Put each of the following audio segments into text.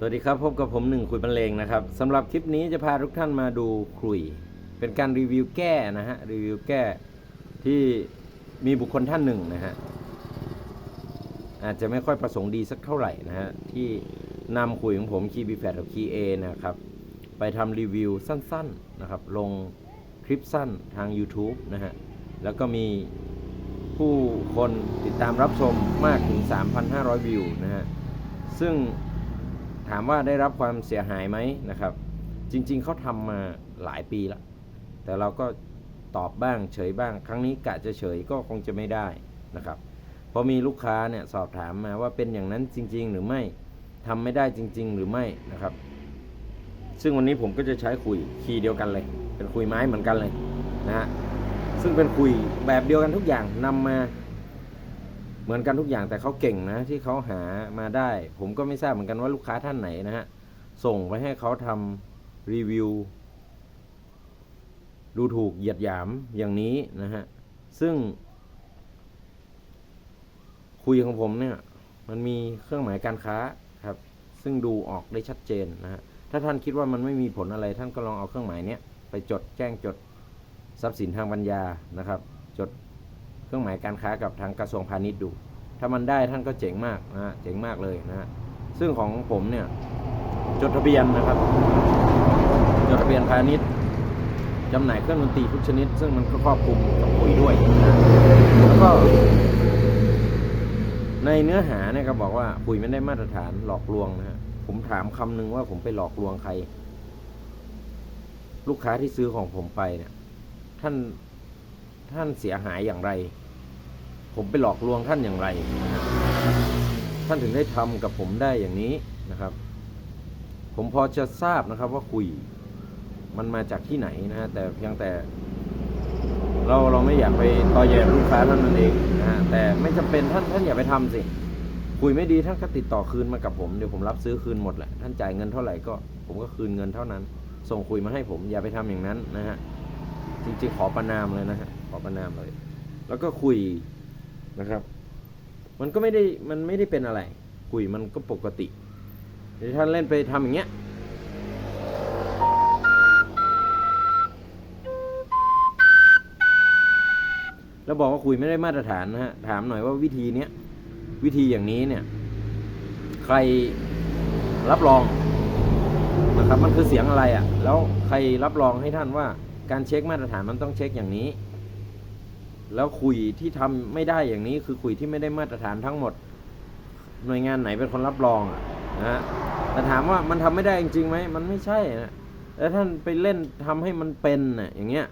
สวัสดีครับ พบกับผมหนึ่งคุยบรรเลงนะครับสำหรับคลิปนี้จะพาทุกท่านมาดูคลุย เป็นการรีวิวแก้นะฮะรีวิวแก้ที่มีบุคคลท่านหนึ่งนะฮะอาจจะไม่ค่อยประสงค์ดีสักเท่าไหร่นะฮะที่นำคุยของผมคีบีแฟกับคีเอนะครับไปทำรีวิวสั้นๆนะครับลงคลิปสั้นทาง YouTube นะฮะแล้วก็มีผู้คนติดตามรับชมมากถึง 3,500 วิวนะฮะซึ่ง ถามว่าได้รับความเสียหายไหมนะครับ จริง ๆเขาทำมาหลายปีแล้วแต่เราก็ตอบบ้างเฉยบ้าง ครั้งนี้กะจะเฉยก็คงจะไม่ได้นะครับพอมีลูกค้าเนี่ยสอบถามมาว่าเป็นอย่างนั้นจริง ๆ หรือไม่ทำไม่ได้จริง ๆ หรือไม่นะครับ ซึ่งวันนี้ผมก็จะใช้คุยคีย์เดียวกันเลย เป็นคุยไม้เหมือนกันเลยนะฮะซึ่งเป็นคุยแบบเดียวกันทุกอย่างนำมา เหมือนกันทุกอย่างแต่เขาเก่งนะที่เขาหามาได้ ผมก็ไม่ทราบเหมือนกันว่าลูกค้าท่านไหนนะฮะส่งไปให้เขาทำรีวิว ดูถูกเหยียดหยามอย่างนี้นะฮะซึ่ง คุยของผมเนี่ย มันมีเครื่องหมายการค้าครับ ซึ่งดูออกได้ชัดเจนนะฮะถ้าท่านคิดว่ามันไม่มีผลอะไร ท่านก็ลองเอาเครื่องหมายเนี้ยไปจดแจ้งจดทรัพย์สินทางปัญญานะครับ จด เครื่องหมายการค้ากับทางกระทรวงพาณิชย์ดู ถ้ามันได้ท่านก็เจ๋งมากนะฮะเจ๋งมากเลยนะฮะซึ่งของผมเนี่ยจดทะเบียนนะครับ จดทะเบียนพาณิชย์จำหน่ายเครื่องดนตรีทุกชนิด ซึ่งมันก็ครอบคลุมกับปุ๋ยด้วยนะแล้วก็ ในเนื้อหาเนี่ยก็บอกว่าปุ๋ยไม่ได้มาตรฐานหลอกลวงนะฮะผมถามคำหนึ่งว่าผมไปหลอกลวงใคร ลูกค้าที่ซื้อของผมไปเนี่ย ท่าน ท่านเสียหายอย่างไร ผมไปหลอกลวงท่านอย่างไร ท่านถึงได้ทำกับผมได้อย่างนี้นะครับ ผมพอจะทราบนะครับว่าคุยมันมาจากที่ไหนนะฮะแต่เพียงแต่เราเราไม่อยากไปต่อแย่ลูกค้าท่านนั่นเองนะฮะแต่ไม่จำเป็นท่านท่านอย่าไปทำสิคุยไม่ดีท่านก็ติดต่อคืนมากับผมเดี๋ยวผมรับซื้อคืนหมดแหละท่านจ่ายเงินเท่าไหร่ก็ ผมก็คืนเงินเท่านั้น ส่งคุยมาให้ผมอย่าไปทำอย่างนั้นนะฮะจริงๆขอประนามเลยนะฮะ ขอประนามเลย แล้วก็คุยนะครับ มันก็ไม่ได้มันไม่ได้เป็นอะไร คุยมันก็ปกติเดี๋ยวท่านเล่นไปทำอย่างเงี้ยแล้วบอกว่าคุยไม่ได้มาตรฐานนะฮะถามหน่อยว่าวิธีเนี้ยวิธีอย่างนี้เนี่ย ใครรับรองนะครับ มันคือเสียงอะไรอะ่ะ แล้วใครรับรองให้ท่านว่าการเช็คมาตรฐานมันต้องเช็คอย่างนี้ แล้วคุยที่ทำไม่ได้อย่างนี้คือคุยที่ไม่ได้มาตรฐานทั้งหมด หน่วยงานไหนเป็นคนรับรองอะนะฮะแต่ถามว่ามันทำไม่ได้จริงๆไหมมันไม่ใช่นะแล้วท่านไปเล่นทำให้มันเป็นน่ะอย่างเงี้ย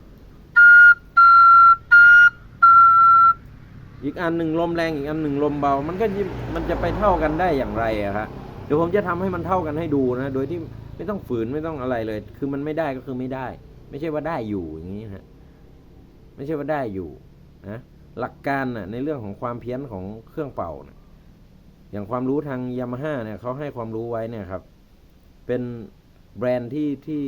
อีกอันหนึ่งลมแรงอีกอันหนึ่งลมเบา มันก็มันจะไปเท่ากันได้อย่างไรอะครับเดี๋ยวผมจะทำให้มันเท่ากันให้ดูนะ โดยที่ไม่ต้องฝืนไม่ต้องอะไรเลย คือมันไม่ได้ก็คือไม่ได้ ไม่ใช่ว่าได้อยู่อย่างนี้ฮะไม่ใช่ว่าได้อยู่ นะหลักการน่ะในเรื่องของความเพี้ยนของเครื่องเป่านะอย่างความรู้ทางยามาฮ่าเนี่ยเขาให้ความรู้ไว้เนี่ยครับ เป็นแบรนด์ที่ที่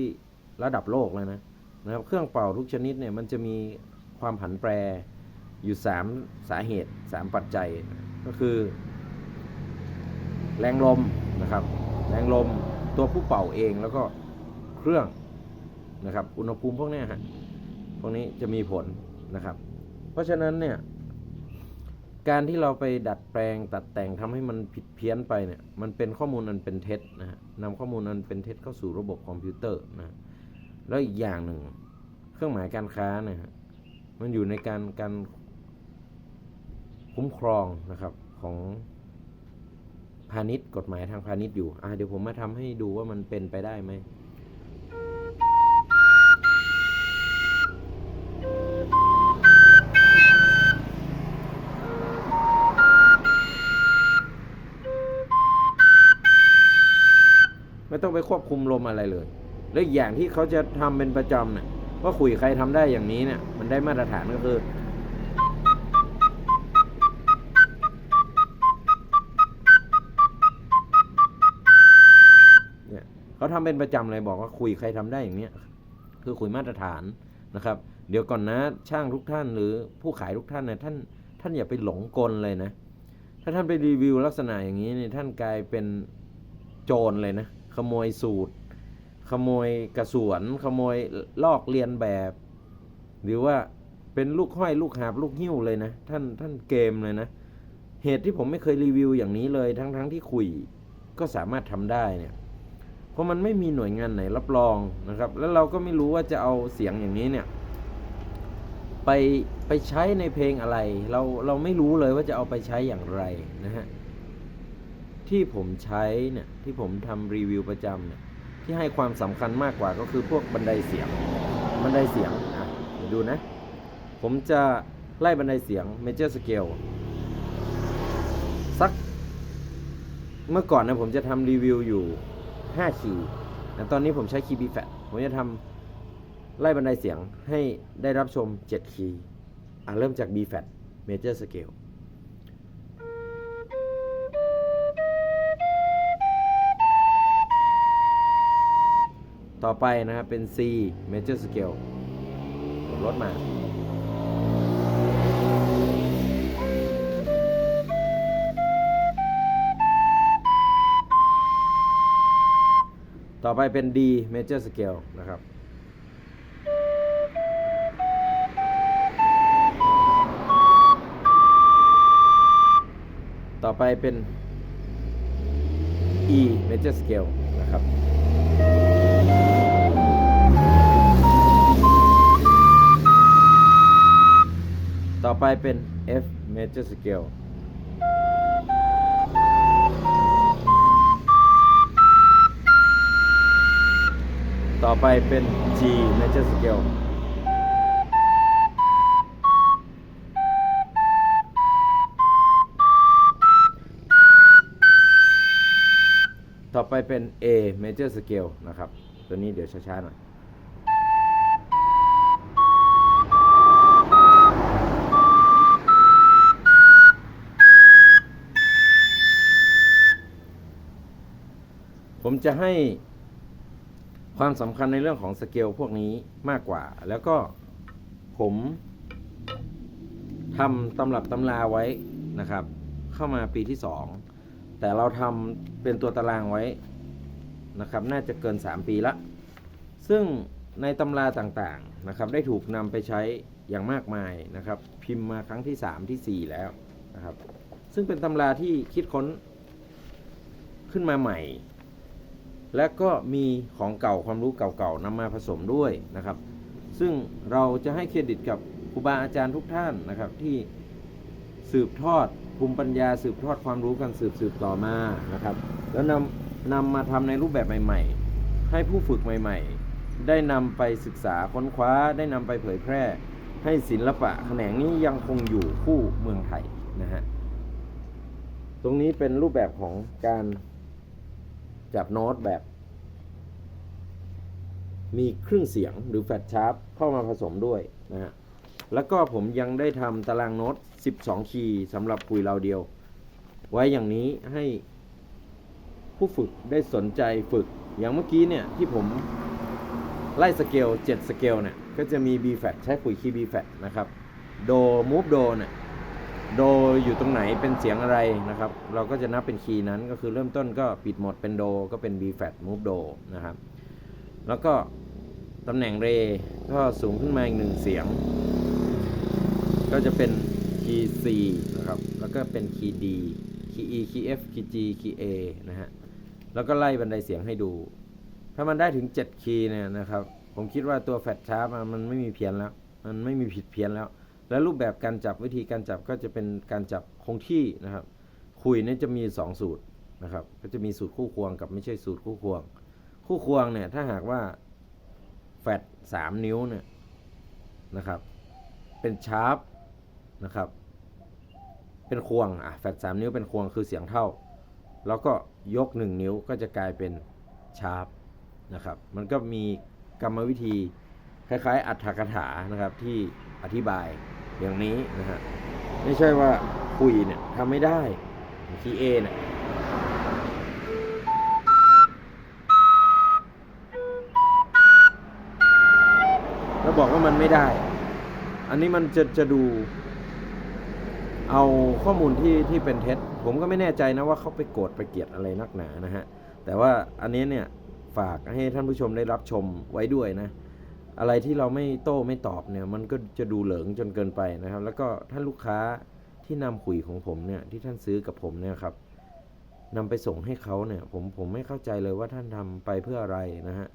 ระดับโลกเลยนะนะครับ เครื่องเป่าทุกชนิดเนี่ยมันจะมีความผันแปรอยู่สามสาเหตุสามปัจจัยก็คือ แรงลมนะครับ แรงลมตัวผู้เป่าเองแล้วก็เครื่องนะครับ อุณหภูมิพวกนี้ฮะพวกนี้จะมีผลนะครับ ราะฉะนั้นเนี่ย การที่เราไปดัดแปลงตัดแต่งทำให้มันผิดเพี้ยนไปเนี่ย มันเป็นข้อมูลอันเป็นเท็จนะฮะนำข้อมูลอันเป็นเท็จเข้าสู่ระบบคอมพิวเตอร์นะแล้วอีกอย่างหนึ่ง เครื่องหมายการค้าเนี่ยฮะมันอยู่ในการการคุ้มครองนะครับของพาณิชย์กฎหมายทางพาณิชย์อยู่ อะเดี๋ยวผมมาทำให้ดูว่ามันเป็นไปได้ไหม ไม่ต้องไปควบคุมลมอะไรเลย แล้วอีกอย่างที่เขาจะทำเป็นประจำเนี่ยว่าคุยใครทำได้อย่างนี้เนี่ยมันได้มาตรฐานก็คือ เนี่ยเขาทำเป็นประจำเลยบอกว่าคุยใครทำได้อย่างเนี้ยคือคุยมาตรฐานนะครับ เดี๋ยวก่อนนะช่างทุกท่านหรือผู้ขายทุกท่านเนี่ยท่านท่านอย่าไปหลงกลเลยนะ ถ้าท่านไปรีวิวลักษณะอย่างนี้เนี่ยท่านกลายเป็นโจรเลยนะ ขโมยสูตร ขโมยกระสวน ขโมยลอกเลียนแบบ หรือว่าเป็นลูกห้อยลูกหาบลูกหิ้วเลยนะ ท่านท่านเกมเลยนะ เหตุที่ผมไม่เคยรีวิวอย่างนี้เลยทั้งทั้งที่คุยก็สามารถทำได้เนี่ย เพราะมันไม่มีหน่วยงานไหนรับรองนะครับ แล้วเราก็ไม่รู้ว่าจะเอาเสียงอย่างนี้เนี่ย ไปไปใช้ในเพลงอะไร เราเราไม่รู้เลยว่าจะเอาไปใช้อย่างไรนะฮะ ที่ผมใช้เนี่ยที่ผมทำรีวิวประจำเนี่ยที่ให้ความสำคัญมากกว่าก็คือพวกบันไดเสียง บันไดเสียงอะเดี๋ยวดูนะ ผมจะไล่บันไดเสียง major scale สัก เมื่อก่อนนะผมจะทำรีวิวอยู่ 5 คีย์แต่ตอนนี้ผมใช้คีย์ B flat ผมจะทำไล่บันไดเสียงให้ได้รับชม 7 คีย์อะเริ่มจาก B flat major scale ต่อไปนะครับเป็น C major scale ลดมาต่อไปเป็น D major scale นะครับ ต่อไปเป็น E major scale นะครับ ต่อไปเป็น F major scale ต่อไปเป็น G major scale ต่อไปเป็น A major scale นะครับ ตัวนี้เดี๋ยวช้าๆหน่อยผมจะให้ความสำคัญในเรื่องของสเกลพวกนี้มากกว่า แล้วก็ผมทำตำรับตำราไว้นะครับ เข้ามาปีที่ 2 แต่เราทำเป็นตัวตารางไว้ นะครับน่าจะเกิน 3 ปีละ ซึ่งในตำราต่างๆนะครับได้ถูกนำไปใช้อย่างมากมายนะครับพิมพ์มาครั้งที่ 3ทีสี่ 4 แล้วนะครับซึ่งเป็นตำราที่คิดค้นขึ้นมาใหม่ และก็มีของเก่าความรู้เก่าๆนำมาผสมด้วยนะครับ ซึ่งเราจะให้เครดิตกับครูบาอาจารย์ทุกท่านนะครับที่สืบทอดภูมิปัญญาสืบทอดความรู้กันสืบสืบต่อมานะครับ แล้วนำ นำมาทำในรูปแบบใหม่ ๆ ให้ผู้ฝึกใหม่ ๆ ได้นำไปศึกษาค้นคว้าได้นำไปเผยแพร่ ให้ศิลปะแขนงนี้ยังคงอยู่คู่เมืองไทยนะฮะตรงนี้เป็นรูปแบบของการจับโน้ตแบบ มีเครื่องเสียงหรือแฟลชชาร์ปเข้ามาผสมด้วยนะฮะแล้วก็ผมยังได้ทำตารางโน้ต 12 คีย์สำหรับคุยเราเดียว ไว้อย่างนี้ให้ ผู้ฝึกได้สนใจฝึก อย่างเมื่อกี้เนี่ยที่ผมไล่สเกล7สเกลเนี่ยก็จะมี B f a t ใช้คุยคีย์ B f a t นะครับโด move do เนี่ยโดอยู่ตรงไหนเป็นเสียงอะไรนะครับ เราก็จะนับเป็นคีย์นั้นก็คือเริ่มต้นก็ปิดหมดเป็นโดก็เป็น B f a t move do นะครับ แล้วก็ตำแหน่งเรก็สูงขึ้นมาอีกหนึ่งเสียง ก็จะเป็นคีย์ C นะครับ แล้วก็เป็นคีย์ D คีย์ E คีย์ F คีย์ G คีย์ A นะฮะ แล้วก็ไล่บันไดเสียงให้ดู ถ้ามันได้ถึง 7 คีย์เนี่ยนะครับ ผมคิดว่าตัวแฟลชชาร์ปมันไม่มีเพี้ยนแล้ว มันไม่มีผิดเพี้ยนแล้ว และรูปแบบการจับวิธีการจับก็จะเป็นการจับคงที่นะครับ คุยเนี่ยจะมี 2 สูตรนะครับ ก็จะมีสูตรคู่ควงกับไม่ใช่สูตรคู่ควง คู่ควงเนี่ยถ้าหากว่าแฟลตสามนิ้วเนี่ยนะครับ เป็นชาร์ปนะครับ เป็นควงอะแฟลตสามนิ้วเป็นควงคือเสียงเท่า แล้วก็ ยกหนึ่งนิ้วก็จะกลายเป็นชาร์ปนะครับ มันก็มีกรรมวิธีคล้ายๆ อัตถกถานะครับที่อธิบายอย่างนี้นะฮะไม่ใช่ว่าคุยเนี่ยทำไม่ได้คีเอเนี่ยแล้วบอกว่ามันไม่ได้ อันนี้มันจะจะดูเอาข้อมูลที่ที่เป็นเท็จ ผมก็ไม่แน่ใจนะว่าเขาไปโกรธไปเกลียดอะไรนักหนานะฮะ แต่ว่าอันนี้เนี่ยฝากให้ท่านผู้ชมได้รับชมไว้ด้วยนะ อะไรที่เราไม่โต้ไม่ตอบเนี่ย มันก็จะดูเหลิงจนเกินไปนะครับ แล้วก็ท่านลูกค้าที่นำขุยของผมเนี่ยที่ท่านซื้อกับผมเนี่ยครับนำไปส่งให้เขาเนี่ย ผมผมไม่เข้าใจเลยว่าท่านทำไปเพื่ออะไรนะฮะ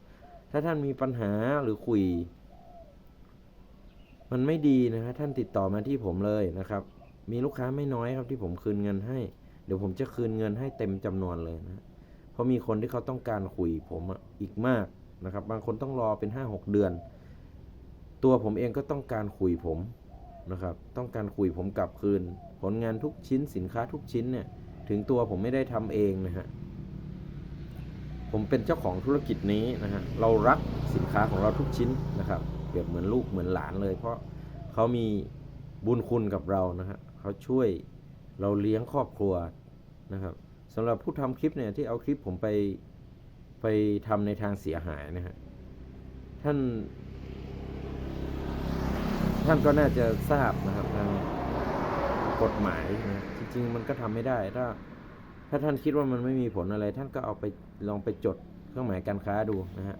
ถ้าท่านมีปัญหาหรือคุยมันไม่ดีนะฮะท่านติดต่อมาที่ผมเลยนะครับ มีลูกค้าไม่น้อยครับที่ผมคืนเงินให้ เดี๋ยวผมจะคืนเงินให้เต็มจำนวนเลยนะ เพราะมีคนที่เขาต้องการคุยผมอะอีกมากนะครับ บางคนต้องรอเป็นห้าหกเดือน ตัวผมเองก็ต้องการคุยผมนะครับ ต้องการคุยผมกลับคืน ผลงานทุกชิ้นสินค้าทุกชิ้นเนี่ย ถึงตัวผมไม่ได้ทำเองนะฮะ ผมเป็นเจ้าของธุรกิจนี้นะฮะ เรารักสินค้าของเราทุกชิ้นนะครับ เปรียบเหมือนลูกเหมือนหลานเลย เพราะเขามีบุญคุณกับเรานะฮะ เขาช่วยเราเลี้ยงครอบครัวนะครับสำหรับผู้ทำคลิปเนี่ยที่เอาคลิปผมไปไปทำในทางเสียหายนะฮะท่าน ท่านก็น่าจะทราบนะครับทางกฎหมายนะจริง ๆ มันก็ทำไม่ได้ ถ้า ถ้าท่านคิดว่ามันไม่มีผลอะไร ท่านก็เอาไปลองไปจดเครื่องหมายการค้าดูนะฮะ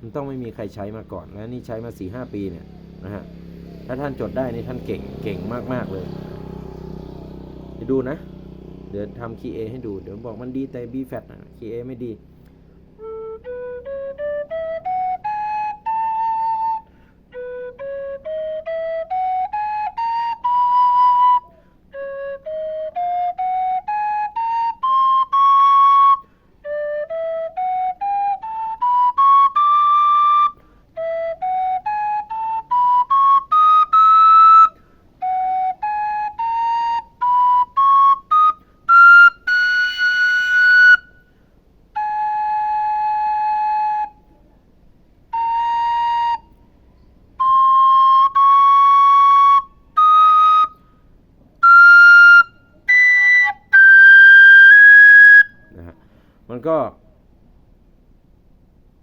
มันต้องไม่มีใครใช้มาก่อน และนี่ใช้มาสี่ห้าปีเนี่ยนะฮะถ้าท่านจดได้นี่ท่านเก่งเก่งมากๆเลย ไปดูนะ เดี๋ยวทำคีเอให้ดู เดี๋ยวบอกมันดีแต่ B fat นะคีเอไม่ดี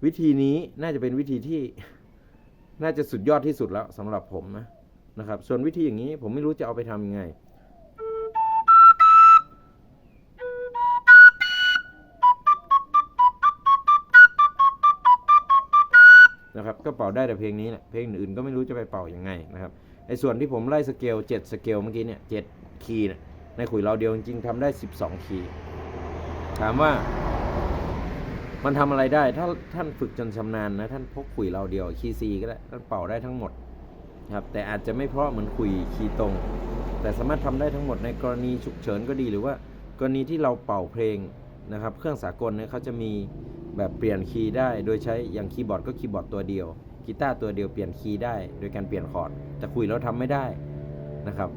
วิธีนี้น่าจะเป็นวิธีที่น่าจะสุดยอดที่สุดแล้วสำหรับผมนะนะครับ ส่วนวิธีอย่างนี้ผมไม่รู้จะเอาไปทำยังไง นะครับ ก็เป่าได้แต่เพลงนี้แหละเพลงอื่นก็ไม่รู้จะไปเป่ายังไงนะครับไอ้ส่วนที่ผมไล่สเกล7สเกลเมื่อกี้เนี่ย7คีย์ในขุยเราเดียวจริงๆทำได้ 12 คีย์ถามว่า มันทำอะไรได้ ถ้าท่านฝึกจนชำนาญนะ ท่านพกขุยเราเดียวคีย์ซีก็ได้ ท่านเป่าได้ทั้งหมดครับ แต่อาจจะไม่เพราะเหมือนขุยคีย์ตรง แต่สามารถทำได้ทั้งหมดในกรณีฉุกเฉินก็ดีหรือว่ากรณีที่เราเป่าเพลงนะครับ เครื่องสากลเนี่ยเขาจะมีแบบเปลี่ยนคีย์ได้ โดยใช้อย่างคีย์บอร์ดก็คีย์บอร์ดตัวเดียว กีตาร์ตัวเดียวเปลี่ยนคีย์ได้ โดยการเปลี่ยนคอร์ด แต่คุยเราทำไม่ได้นะครับ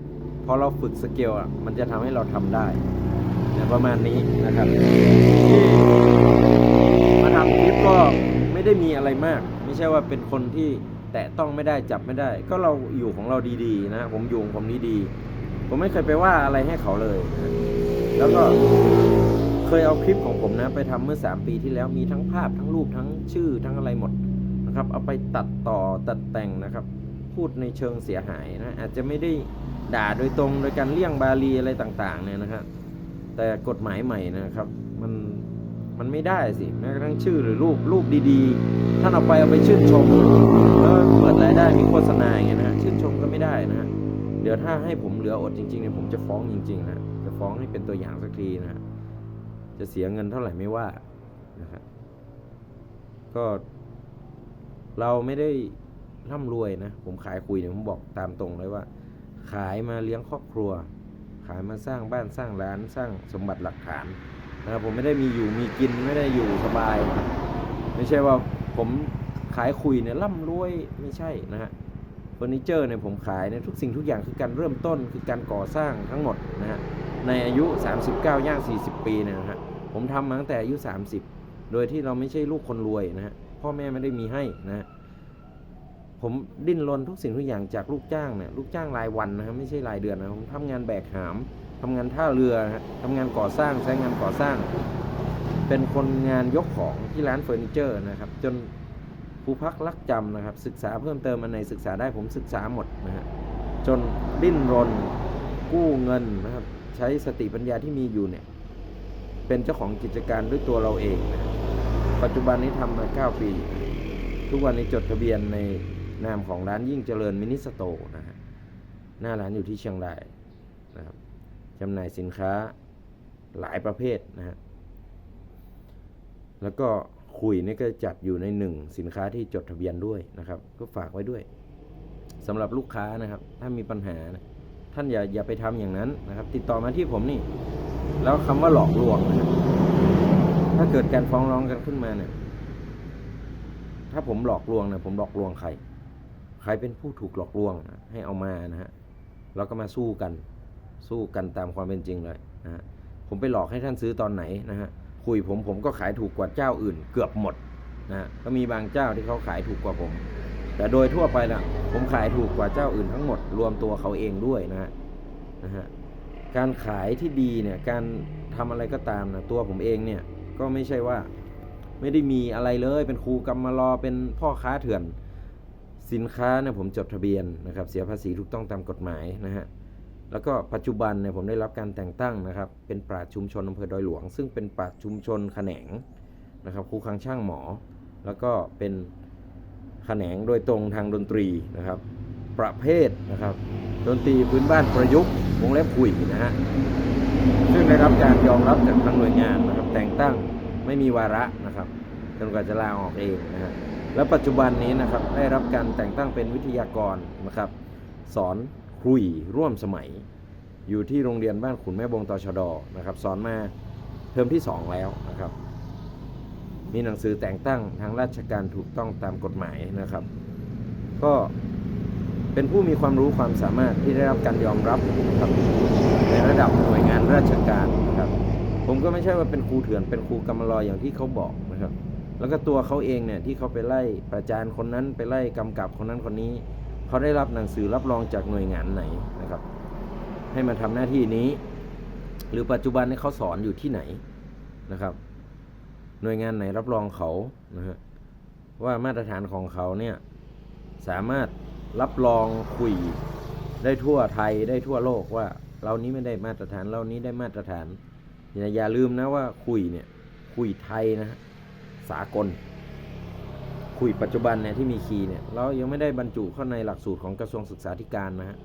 พอเราฝึกสเกลอะมันจะทำให้เราทำได้ประมาณนี้นะครับ ก็ไม่ได้มีอะไรมาก ไม่ใช่ว่าเป็นคนที่แตะต้องไม่ได้จับไม่ได้ ก็เราอยู่ของเราดีๆ นะผมอยู่ของผมดีๆผมไม่เคยไปว่าอะไรให้เขาเลยนะแล้วก็เคยเอาคลิปของผมนะ ไปทำเมื่อ 3 ปีที่แล้วมีทั้งภาพทั้งรูปทั้งชื่อทั้งอะไรหมดนะครับ เอาไปตัดต่อตัดแต่งนะครับ พูดในเชิงเสียหายนะอาจจะไม่ได้ด่าโดยตรงโดยการเลี่ยงบาลีอะไรต่างๆเนี่ยนะครับแต่กฎหมายใหม่นะครับ มัน มันไม่ได้สิแม้กระทั่งชื่อหรือรูปรูปดีๆท่านเอาไปเอาไปชื่นชมแล้วเปิดรายได้มีโฆษณาอย่างเงี้ยนะชื่นชมก็ไม่ได้นะเดี๋ยวถ้าให้ผมเหลืออดจริงๆเนี่ยผมจะฟ้องจริงๆนะจะฟ้องให้เป็นตัวอย่างสักทีนะฮะจะเสียเงินเท่าไหร่ไม่ว่านะครับก็เราไม่ได้ร่ำรวยนะ ผมขายคุยเนี่ยผมบอกตามตรงเลยว่า ขายมาเลี้ยงครอบครัว ขายมาสร้างบ้านสร้างร้านสร้างสมบัติหลักฐาน นะครับผมไม่ได้มีอยู่มีกินไม่ได้อยู่สบาย ไม่ใช่ว่าผมขายคุยเนี่ยร่ำรวยไม่ใช่นะฮะเฟอร์นิเจอร์เนี่ยผมขายเนี่ยทุกสิ่งทุกอย่างคือการเริ่มต้นคือการก่อสร้างทั้งหมดนะฮะในอายุ 39 ย่าง 40 ปีเนี่ยนะฮะผมทำมาตั้งแต่อายุ 30 โดยที่เราไม่ใช่ลูกคนรวยนะฮะพ่อแม่ไม่ได้มีให้นะฮะ ผมดิ้นรนทุกสิ่งทุกอย่างจากลูกจ้างเนี่ยลูกจ้างรายวันนะฮะไม่ใช่รายเดือนนะผมทำงานแบกหามทำงานท่าเรือนะทำงานก่อสร้างใช้งานก่อสร้าง เป็นคนงานยกของที่ร้านเฟอร์นิเจอร์นะครับ จนครูพักรักจำนะครับ ศึกษาเพิ่มเติมอันไหนศึกษาได้ผมศึกษาหมดนะฮะจนดิ้นรนกู้เงินนะครับ ใช้สติปัญญาที่มีอยู่เนี่ยเป็นเจ้าของกิจการด้วยตัวเราเองนะปัจจุบันนี้ทำมา 9 ปี ทุกวันนี้จดทะเบียนใน นามของร้านยิ่งเจริญมินิสโตนะฮะหน้าร้านอยู่ที่เชียงรายนะครับจำหน่ายสินค้าหลายประเภทนะฮะแล้วก็คุยนี่ก็จัดอยู่ในหนึ่งสินค้าที่จดทะเบียนด้วยนะครับ ก็ฝากไว้ด้วยสำหรับลูกค้านะครับ ถ้ามีปัญหานะท่านอย่าอย่าไปทำอย่างนั้นนะครับ ติดต่อมาที่ผมนี่ แล้วคำว่าหลอกลวงนะครับถ้าเกิดการฟ้องร้องกันขึ้นมาเนี่ย ถ้าผมหลอกลวงเนะผมหลอกลวงใคร ใครเป็นผู้ถูกหลอกลวงให้เอามานะฮะเราก็มาสู้กันสู้กันตามความเป็นจริงเลยนะฮะผมไปหลอกให้ท่านซื้อตอนไหนนะฮะคุยผมผมก็ขายถูกกว่าเจ้าอื่นเกือบหมดนะฮะก็มีบางเจ้าที่เขาขายถูกกว่าผม แต่โดยทั่วไปนะผมขายถูกกว่าเจ้าอื่นทั้งหมด รวมตัวเขาเองด้วยนะฮะนะฮะการขายที่ดีเนี่ยการทำอะไรก็ตามนะตัวผมเองเนี่ยก็ไม่ใช่ว่าไม่ได้มีอะไรเลยเป็นครูกรรมารอเป็นพ่อค้าเถื่อน สินค้าเนี่ยผมจดทะเบียนนะครับเสียภาษีถูกต้องตามกฎหมายนะฮะแล้วก็ปัจจุบันเนี่ยผมได้รับการแต่งตั้งนะครับ เป็นปราชุมชนอำเภอดอยหลวง ซึ่งเป็นปราชุมชนแขนงนะครับครูคังช่างหมอ แล้วก็เป็นแขนงโดยตรงทางดนตรีนะครับ ประเภทนะครับดนตรีพื้นบ้านประยุกต์วงเล็บคุยนะฮะซึ่งได้รับการยอมรับจากทางหน่วยงานนะครับแต่งตั้งไม่มีวาระนะครับจนกว่าจะลาออกเองนะฮะ และปัจจุบันนี้นะครับได้รับการแต่งตั้งเป็นวิทยากรนะครับ สอนคุยร่วมสมัย อยู่ที่โรงเรียนบ้านขุนแม่บงตชดนะครับ สอนมาเทอมที่ 2 แล้วนะครับ มีหนังสือแต่งตั้งทางราชการถูกต้องตามกฎหมายนะครับ ก็เป็นผู้มีความรู้ความสามารถที่ได้รับการยอมรับนะครับในระดับหน่วยงานราชการนะครับ ผมก็ไม่ใช่ว่าเป็นครูเถื่อนเป็นครูกรรมลอยอย่างที่เขาบอกนะครับ แล้วก็ตัวเขาเองเนี่ยที่เขาไปไล่ประจานคนนั้นไปไล่กำกับคนนั้นคนนี้เขาได้รับหนังสือรับรองจากหน่วยงานไหนนะครับ ให้มาทำหน้าที่นี้ หรือปัจจุบันนี้เขาสอนอยู่ที่ไหนนะครับ หน่วยงานไหนรับรองเขานะฮะว่ามาตรฐานของเขาเนี่ยสามารถรับรองคุยได้ทั่วไทยได้ทั่วโลกว่าเรานี้ไม่ได้มาตรฐานเรานี้ได้มาตรฐานอย่าอย่าลืมนะว่าคุยเนี่ยคุยไทยนะฮะ สากล คุยปัจจุบันเนี่ยที่มีคีย์เนี่ยเรายังไม่ได้บรรจุเข้าในหลักสูตรของกระทรวงศึกษาธิการนะฮะ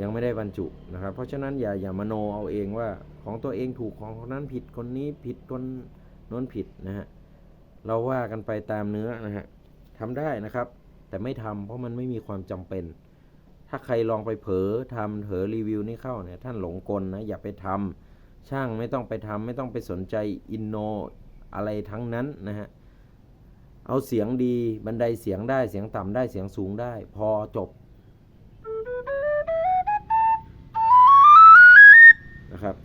ยังไม่ได้บรรจุนะครับ เพราะฉะนั้นอย่าอย่ามโนเอาเองว่าของตัวเองถูกของคนนั้นผิดคนนี้ผิดคนน้นผิดนะฮะเราว่ากันไปตามเนื้อนะฮะทำได้นะครับ แต่ไม่ทำเพราะมันไม่มีความจำเป็น ถ้าใครลองไปเผลอทำเผลอรีวิวนี่เข้าเนี่ยท่านหลงกลนะอย่าไปทำช่างไม่ต้องไปทำไม่ต้องไปสนใจอินโน อะไรทั้งนั้นนะฮะ เอาเสียงดีบันไดเสียงได้เสียงต่ำได้เสียงสูงได้ พอจบนะครับ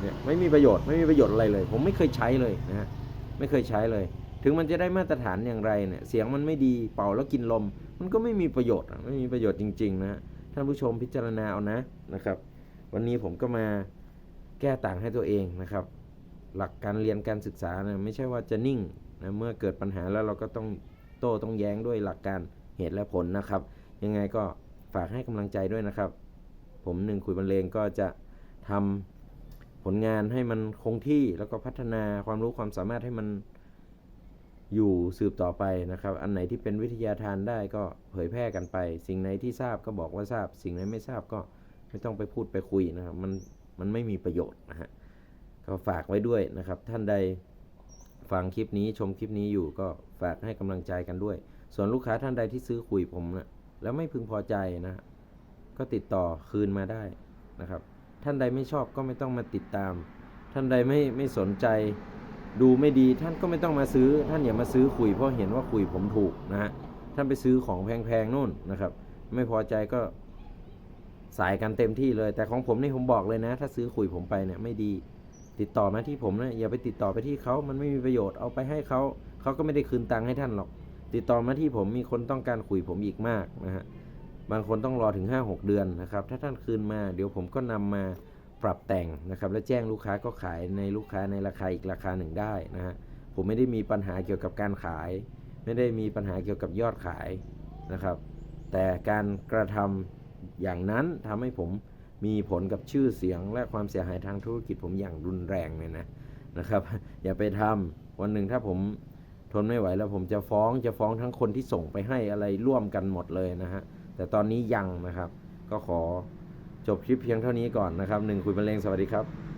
เนี่ยไม่มีประโยชน์ไม่มีประโยชน์อะไรเลย ผมไม่เคยใช้เลยนะฮะไม่เคยใช้เลย ถึงมันจะได้มาตรฐานอย่างไรเนี่ยเสียงมันไม่ดีเป่าแล้วกินลม มันก็ไม่มีประโยชน์ไม่มีประโยชน์จริง ๆ นะฮะท่านผู้ชมพิจารณาเอานะนะครับ วันนี้ผมก็มา แก้ต่างให้ตัวเองนะครับ หลักการเรียนการศึกษานะไม่ใช่ว่าจะนิ่งนะเมื่อเกิดปัญหาแล้วเราก็ต้องโต้ต้องแย้งด้วยหลักการเหตุและผลนะครับ ยังไงก็ฝากให้กำลังใจด้วยนะครับ ผมหนึ่งคุยบรรเลงก็จะทำผลงานให้มันคงที่แล้วก็พัฒนาความรู้ความสามารถให้มันอยู่สืบต่อไปนะครับ อันไหนที่เป็นวิทยาทานได้ก็เผยแพร่กันไป สิ่งไหนที่ทราบก็บอกว่าทราบ สิ่งไหนไม่ทราบก็ไม่ต้องไปพูดไปคุยนะครับ มัน มันไม่มีประโยชน์นะฮะก็ฝากไว้ด้วยนะครับ ท่านใดฟังคลิปนี้ชมคลิปนี้อยู่ก็ฝากให้กำลังใจกันด้วย ส่วนลูกค้าท่านใดที่ซื้อคุยผมนะแล้วไม่พึงพอใจนะฮะก็ติดต่อคืนมาได้นะครับ ท่านใดไม่ชอบก็ไม่ต้องมาติดตาม ท่านใดไม่ไม่สนใจดูไม่ดีท่านก็ไม่ต้องมาซื้อ ท่านอย่ามาซื้อคุยเพราะเห็นว่าคุยผมถูกนะฮะท่านไปซื้อของแพงๆนู่นนะครับ ไม่พอใจก็ สายกันเต็มที่เลย แต่ของผมนี่ผมบอกเลยนะ ถ้าซื้อคุยผมไปเนี่ยไม่ดี ติดต่อมาที่ผมนะอย่าไปติดต่อไปที่เขามันไม่มีประโยชน์เอาไปให้เขาเขาก็ไม่ได้คืนตังค์ให้ท่านหรอก ติดต่อมาที่ผมมีคนต้องการคุยผมอีกมากนะฮะบางคนต้องรอถึง 5-6 เดือนนะครับถ้าท่านคืนมาเดี๋ยวผมก็นำมาปรับแต่งนะครับแล้วแจ้งลูกค้าก็ขายในลูกค้าในราคาอีกราคาหนึ่งได้นะฮะผมไม่ได้มีปัญหาเกี่ยวกับการขาย ไม่ได้มีปัญหาเกี่ยวกับยอดขายนะครับ แต่การกระทำ อย่างนั้นทำให้ผมมีผลกับชื่อเสียงและความเสียหายทางธุรกิจผมอย่างรุนแรงเลยนะนะครับ อย่าไปทำวันหนึ่งถ้าผมทนไม่ไหวแล้วผมจะฟ้องจะฟ้องทั้งคนที่ส่งไปให้อะไรร่วมกันหมดเลยนะฮะแต่ตอนนี้ยังนะครับ ก็ขอจบคลิปเพียงเท่านี้ก่อนนะครับหนึ่งคุยบรรเลงสวัสดีครับ